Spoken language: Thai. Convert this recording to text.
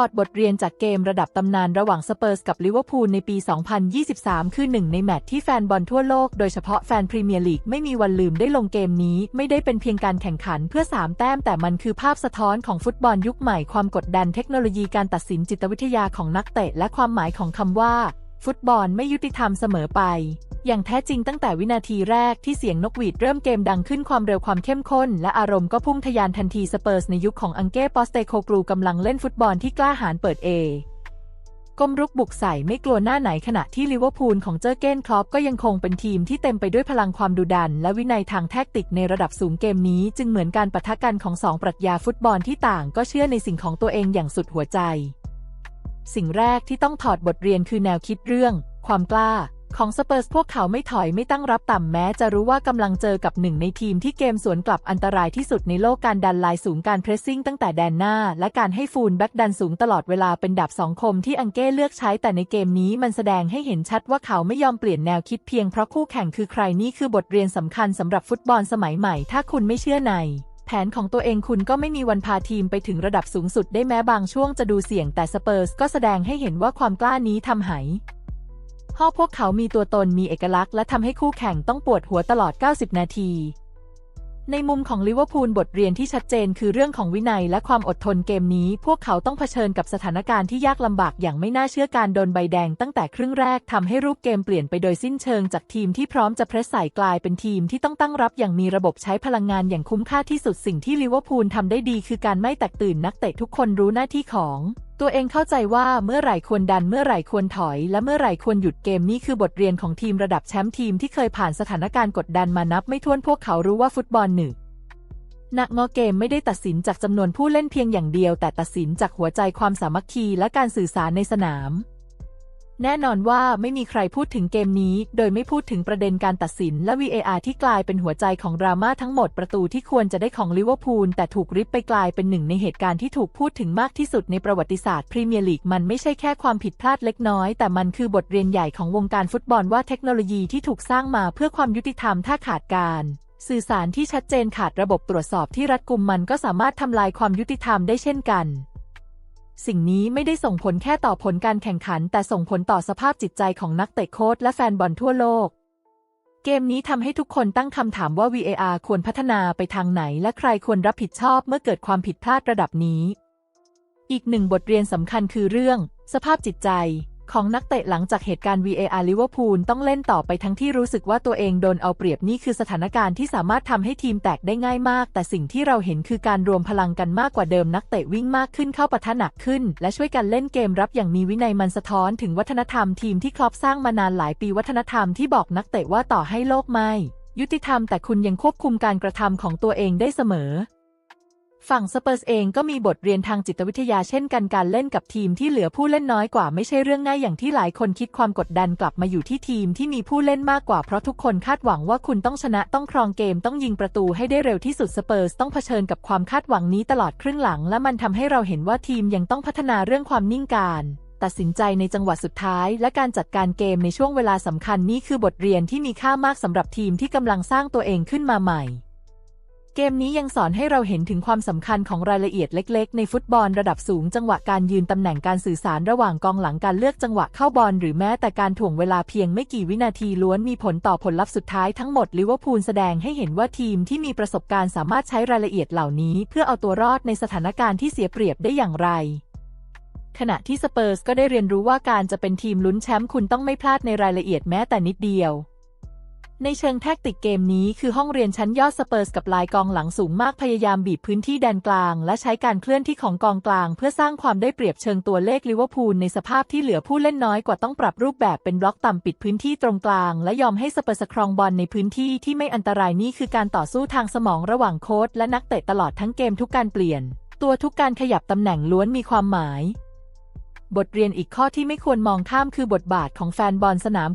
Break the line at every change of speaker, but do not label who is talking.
ถอดบทเรียนจากเกมระดับตำนานระหว่างสเปอร์สกับลิเวอร์พูลในปี 2023 คือหนึ่งในแมตช์ที่แฟนบอลทั่วโลกโดยเฉพาะแฟนพรีเมียร์ลีกไม่มีวันลืมได้ลงเกมนี้ไม่ได้เป็นเพียงการแข่งขันเพื่อ 3 แต้มแต่มันคือภาพสะท้อนของฟุตบอลยุคใหม่ความกดดันเทคโนโลยีการตัดสินจิตวิทยาของนักเตะและความหมายของคำว่า ฟุตบอลไม่ยุติธรรมเสมอไป อย่างแท้จริงตั้งแต่วินาทีแรกที่เสียงนกหวีดเริ่มเกมดังขึ้นความเร็วความเข้มข้น และอารมณ์ก็พุ่งทะยานทันทีสเปอร์สในยุคของอังเก้ปอสเตโคกรูกำลังเล่นฟุตบอลที่กล้าหาญเปิดเอก้มรุกบุกใส่ไม่กลัวหน้าไหนขณะที่ลิเวอร์พูลของเจอเก้นคลอปก็ยังคงเป็นทีมที่เต็มไปด้วยพลังความดุดัน และวินัยทางแทคติกในระดับสูงเกมนี้ จึงเหมือนการปะทะกันของสองปรัชญาฟุตบอลที่ต่างก็เชื่อในสิ่งของตัวเองอย่างสุดหัวใจ สิ่งแรกที่ต้องถอดบทเรียนคือแนวคิดเรื่อง ความกล้า ของสเปอร์สพวกเขาไม่ถอยไม่ตั้งรับต่ำแม้จะรู้ว่ากำลังเจอกับหนึ่งในทีมที่เกมสวนกลับอันตรายที่สุดในโลกการดันลายสูงการเพรสซิ่งตั้งแต่แดนหน้า และการให้ฟูลแบ็กดันสูงตลอดเวลาเป็นดาบสองคมที่อังเก้เลือกใช้แต่ในเกมนี้มันแสดงให้เห็นชัดว่าเขาไม่ยอมเปลี่ยนแนวคิดเพียงเพราะคู่แข่งคือใครนี่คือบทเรียนสำคัญสำหรับฟุตบอลสมัยใหม่ ถ้าคุณไม่เชื่อใน แผนของตัวเองคุณก็ไม่มีวันพาทีมไปถึงระดับสูงสุดได้แม้บางช่วงจะดูเสี่ยงแต่สเปอร์สก็แสดงให้เห็นว่าความกล้านี้ทำให้อพวกเขามีตัวตนมีเอกลักษณ์และทำให้คู่แข่งต้องปวดหัวตลอด 90 นาที ในมุมของลิเวอร์พูลบทเรียนที่ชัดเจนคือเรื่องของวินัยและความอดทนเกมนี้ พวกเขาต้องเผชิญกับสถานการณ์ที่ยากลำบากอย่างไม่น่าเชื่อการโดนใบแดงตั้งแต่ครึ่งแรกทำให้รูปเกมเปลี่ยนไปโดยสิ้นเชิงจากทีมที่พร้อมจะเพรสใส่กลายเป็นทีมที่ต้องตั้งรับอย่างมีระบบใช้พลังงานอย่างคุ้มค่าที่สุดสิ่งที่ลิเวอร์พูลทำได้ดี คือการไม่แตกตื่นนักเตะทุกคนรู้หน้าที่ของ ตัวเองเข้าใจว่าเมื่อไหร่ควรดันเมื่อไหร่ควรถอย และเมื่อไหร่ควรหยุดเกมนี่คือบทเรียนของทีมระดับแชมป์ทีมที่เคยผ่านสถานการณ์กดดันมานับไม่ถ้วนพวกเขารู้ว่าฟุตบอลหนึ่งนักงอเกมไม่ได้ตัดสินจากจำนวนผู้เล่นเพียงอย่างเดียว แต่ตัดสินจากหัวใจความสามัคคีและการสื่อสารในสนาม แน่นอนว่าไม่มีใครพูดถึงเกมนี้ โดยไม่พูดถึงประเด็นการตัดสินและ VAR ที่กลายเป็นหัวใจของดราม่าทั้งหมดประตูที่ควรจะได้ของลิเวอร์พูลแต่ถูกริบไปกลายเป็นหนึ่งในเหตุการณ์ที่ถูกพูดถึงมากที่สุดในประวัติศาสตร์พรีเมียร์ลีกมันไม่ใช่แค่ความผิดพลาดเล็กน้อย แต่มันคือบทเรียนใหญ่ของวงการฟุตบอลว่าเทคโนโลยีที่ถูกสร้างมาเพื่อความยุติธรรมถ้าขาดการสื่อสารที่ชัดเจนขาดระบบตรวจสอบที่รัดกุมมันก็สามารถทำลายความยุติธรรมได้เช่นกัน สิ่งนี้ไม่ได้ส่งผลแค่ต่อผลการแข่งขัน แต่ส่งผลต่อสภาพจิตใจของนักเตะโค้ชและแฟนบอลทั่วโลก เกมนี้ทำให้ทุกคนตั้งคำถามว่า VAR ควรพัฒนาไปทางไหน และใครควรรับผิดชอบเมื่อเกิดความผิดพลาดระดับนี้ อีกหนึ่งบทเรียนสำคัญคือเรื่อง สภาพจิตใจ ของนักเตะหลังจากเหตุการณ์ VAR ลิเวอร์พูลต้องเล่นต่อไปทั้งที่รู้สึกว่าตัวเองโดนเอาเปรียบนี่คือสถานการณ์ที่สามารถทำให้ทีมแตกได้ง่ายมาก แต่สิ่งที่เราเห็นคือการรวมพลังกันมากกว่าเดิมนักเตะวิ่งมากขึ้นเข้าปะทะหนักขึ้น และช่วยกันเล่นเกมรับอย่างมีวินัยมันสะท้อนถึงวัฒนธรรมทีมที่ครอปสร้างมานานหลายปีวัฒนธรรมที่บอกนักเตะว่าต่อให้โลกไม่ยุติธรรมแต่คุณยังควบคุมการกระทำของตัวเองได้เสมอ ฝั่งสเปอร์สเองก็มีบทเรียนทางจิตวิทยาเช่นกันการเล่นกับทีมที่เหลือผู้เล่นน้อยกว่าไม่ใช่เรื่องง่ายอย่างที่หลายคนคิดความกดดันกลับมาอยู่ที่ทีมที่มีผู้เล่นมากกว่าเพราะทุกคนคาดหวังว่าคุณต้องชนะต้องครองเกมต้องยิงประตูให้ได้เร็วที่สุดสเปอร์สต้องเผชิญกับความคาดหวังนี้ตลอดครึ่งหลัง และมันทำให้เราเห็นว่าทีมยังต้องพัฒนาเรื่องความนิ่งการตัดสินใจในจังหวะสุดท้าย และการจัดการเกมในช่วงเวลาสำคัญนี่คือบทเรียนที่มีค่ามากสำหรับทีมที่กำลังสร้างตัวเองขึ้นมาใหม่ เกมนี้ยังสอนให้เราเห็นถึงความสำคัญของรายละเอียดเล็ก ๆ ในฟุตบอลระดับสูงจังหวะการยืนตำแหน่งการสื่อสารระหว่างกองหลังการเลือกจังหวะเข้าบอลหรือแม้แต่การถ่วงเวลาเพียงไม่กี่วินาทีล้วนมีผลต่อผลลัพธ์สุดท้ายทั้งหมดลิเวอร์พูลแสดงให้เห็นว่าทีมที่มีประสบการณ์สามารถใช้รายละเอียดเหล่านี้ เพื่อเอาตัวรอดในสถานการณ์ที่เสียเปรียบได้อย่างไรขณะที่สเปอร์สก็ได้เรียนรู้ว่าการจะเป็นทีมลุ้นแชมป์คุณต้องไม่พลาดในรายละเอียดแม้แต่นิดเดียว ในเชิงแทคติกเกมนี้คือห้องเรียนชั้นยอดสเปอร์สกับลายกองหลังสูงมากพยายามบีบพื้นที่แดนกลาง และใช้การเคลื่อนที่ของกองกลาง เพื่อสร้างความได้เปรียบเชิงตัวเลขลิเวอร์พูลในสภาพที่เหลือผู้เล่นน้อยกว่าต้องปรับรูปแบบเป็นบล็อกต่ำปิดพื้นที่ตรงกลาง และยอมให้สเปอร์สครองบอลในพื้นที่ที่ไม่อันตรายนี่คือการต่อสู้ทางสมองระหว่างโค้ชและนักเตะตลอดทั้งเกมทุกการเปลี่ยน ตัวทุกการขยับตำแหน่งล้วนมีความหมาย บทเรียนอีกข้อที่ไม่ควรมองข้ามคือบทบาทของแฟนบอลสนาม